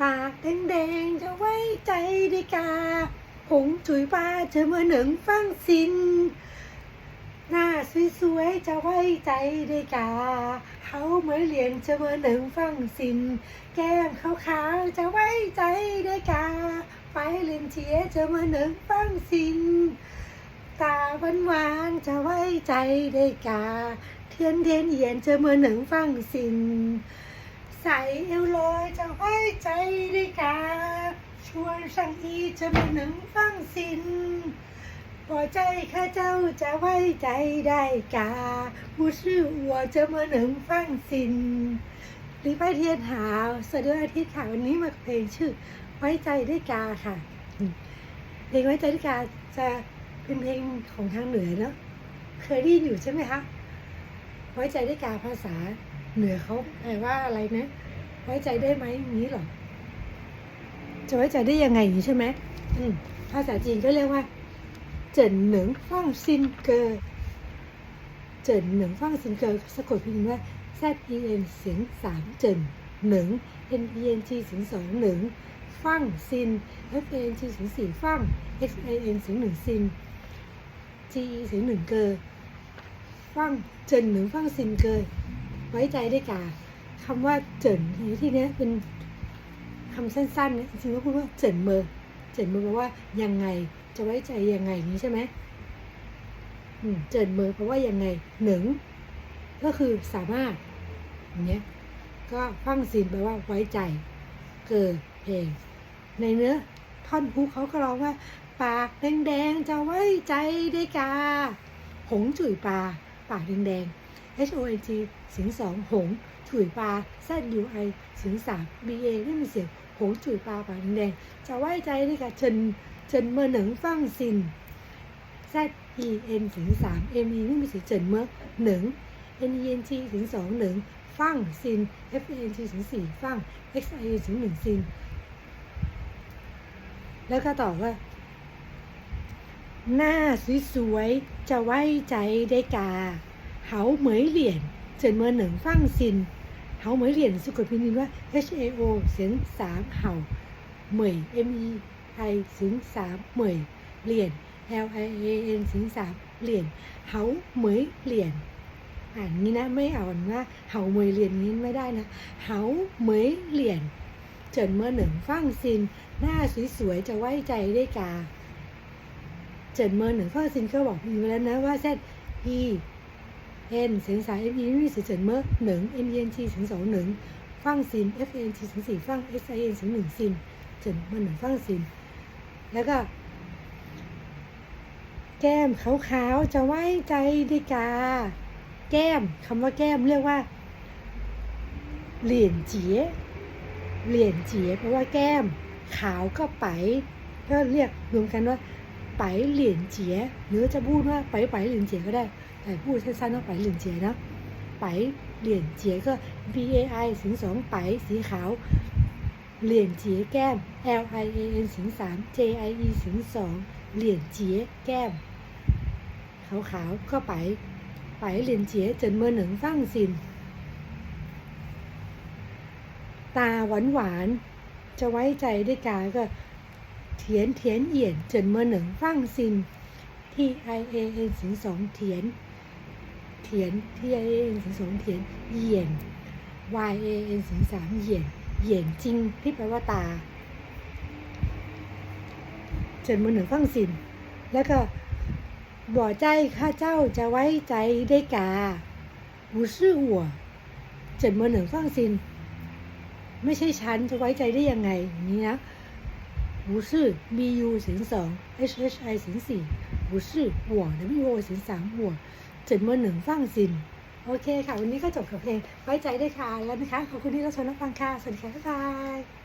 ปากแดงๆจะไว้ใจได้กาหงจุยปลาเจอเมื่อหนึ่งฟังสิน หน้าสวยๆจะไว้ใจได้กา เขาเหมือนเหรียญเจอเมื่อหนึ่งฟังสิน แก้มขาวๆจะไว้ใจได้กา ไปเล่นเชียเจอเมื่อหนึ่งฟังสิน ตาหวานหวานๆจะไว้ใจได้กา เทียนเทียนเหียนเจอเมื่อหนึ่งฟังสิน ใส่เอวลอยจะไว้ใจได้กาชวนสังอีจะมาหนึ่งฟังสินพอใจข้าเจ้าจะไว้ใจได้กาผู้ชื่ออัวจะมาหนึ่งฟังสินลิป้าเทียนหาวสวัสดีวันอาทิตย์ค่ะวันนี้มาเพลงชื่อ ไว้ใจได้กาค่ะ เพลงไว้ใจได้กาจะเป็นเพลงของทางเหนือเนาะเคยได้ยินอยู่ใช่ไหมคะไว้ใจได้กาภาษา เหนือเขาแปลว่าอะไรนะ ไว้ใจได้ไหมอย่างนี้หรอ จะไว้ใจได้ยังไงอย่างนี้ใช่ไหมอืมภาษาจีนก็เรียกว่า เจินเหนิงฟ่างซินเกอเจินเหนิงฟ่างซินเกอสะกดพิมพ์ว่า Z E N เสียงสามเจินเหนิง N E N G เสียงสองเหนิงฟ่งซิน F A N G เสียงสี่ฟ่ง X I N เสียงหนึ่งซิน G E เสียงหนึ่งเกอฟ่งเจินเหนิงฟ่งซินเกอ ไว้ใจได้กาคำว่าเจินในที่เนี้ยเป็นคำสั้นๆเนะจริงๆก็พูดว่าเจินเมอเจินเมอแปลว่ายังไงจะไว้ใจยังไงนี้ใช่ไหมเจินเมอแปลว่ายังไงหนึ่งก็คือสามารถอย่างเงี้ยก็ฟังซินแปลว่าไว้ใจ เกิดเพลงในเนื้อท่อนฮุกเขาก็ร้องว่า ปากแดงๆจะไว้ใจได้กา หงจุ๋ยปลาปากแดงๆ H O N G เสียงสองหงฉุยปลา Z U I เสียงสาม B A ไม่มีเสียงหงฉุยปลาปากแดงจะไว้ใจได้กับเฉินเฉินเมื่อหนึ่งฟังซิน Z E N เสียงสาม M E ไม่มีเสียงเฉินเมื่อหนึ่ง N E N G เสียงสองหนึ่งฟังซิน F A N G เสียงสี่ฟัง X I N เสียงหนึ่งซิน แล้วก็ตอบว่าหน้าสวยๆจะไว้ใจได้กา เหาเหมยเหรียญเจินเมื่อหนึ่งฟังซินเหาเหมยเหรียญสะกพิมพ์ว่า H A O เสียงสามเหาเหมย M E I เสียงสามเหมยเหรียญ L I A N เสียงสามเหรียญเหาเหมยเหรียญอ่านนี้นะไม่อ่านว่าเหาเหมยเหรียญนี้ไม่ได้นะเหาเหมยเหรียญเจินเมื่อหนึ่งฟังซินหน้าสวยๆจะไว้ใจได้กาเจินเมื่อหนึ่งฟังซินก็บอกมีไว้แล้วนะว่า Z E N เสียงสาย F E ไม่มีเสียงเจินเมื่อหนึ่ง N E N G เสียงสองหนึ่งฟังซิน F A N G เสียงสี่ฟัง X I N เสียงหนึ่งซินเจินเมื่อหนึ่งฟังซิน แล้วก็แก้มขาวๆจะไว้ใจด้กา แก้มคำว่าแก้มเรียกว่า เหรียญเจี๋ยเหรียญเจี๋ยแปลว่าแก้มขาวก็ไปก็เรียกรวมกันว่า ไปเหรียญเจียหรือจะพูดว่าไปไปเหรียญเจียก็ได้ แต่พูดสั้นๆว่าไปเหรียญเจียนะไปเหรียญเจียก็ B A I สียงสองไปสีขาวเหรียญเจียแก้ม L I A N สียงสาม J I E สียงสองเหรียญเจียแก้มขาวๆก็ไปไปเหรียญเจียจนเมื่อหนึ่งฟั่งซินตาหวานหวานๆจะไว้ใจได้กาก็ เถียนเถียนเอียนจนเมื่อหนึ่งฟังซินที่ i a n สิงสองเถียนเถียนที่ i a n สิงสองเถียนเยียน y a n สิงสามเยียนเยียนจริงที่แปลว่าตาเจินเมื่อหนึ่งฟังซิน แล้วก็บ่อใจข้าเจ้าจะไว้ใจได้กาหูซื่อหัวจนเมื่อหนึ่งฟังซิน ไม่ใช่ฉันจะไว้ใจได้ยังไงอย่างนี้นะ 不是 B U เสียงสอง H H I เสียงสี่不是我 W O เสียงสาม我เจินเมื่อหนึ่งฟังซิน โอเคค่ะ วันนี้ก็จบกับเพลงไว้ใจได้ค่ะแล้วนะคะ ขอบคุณที่รับชมรับฟังค่ะ สวัสดีค่ะ บ๊ายบาย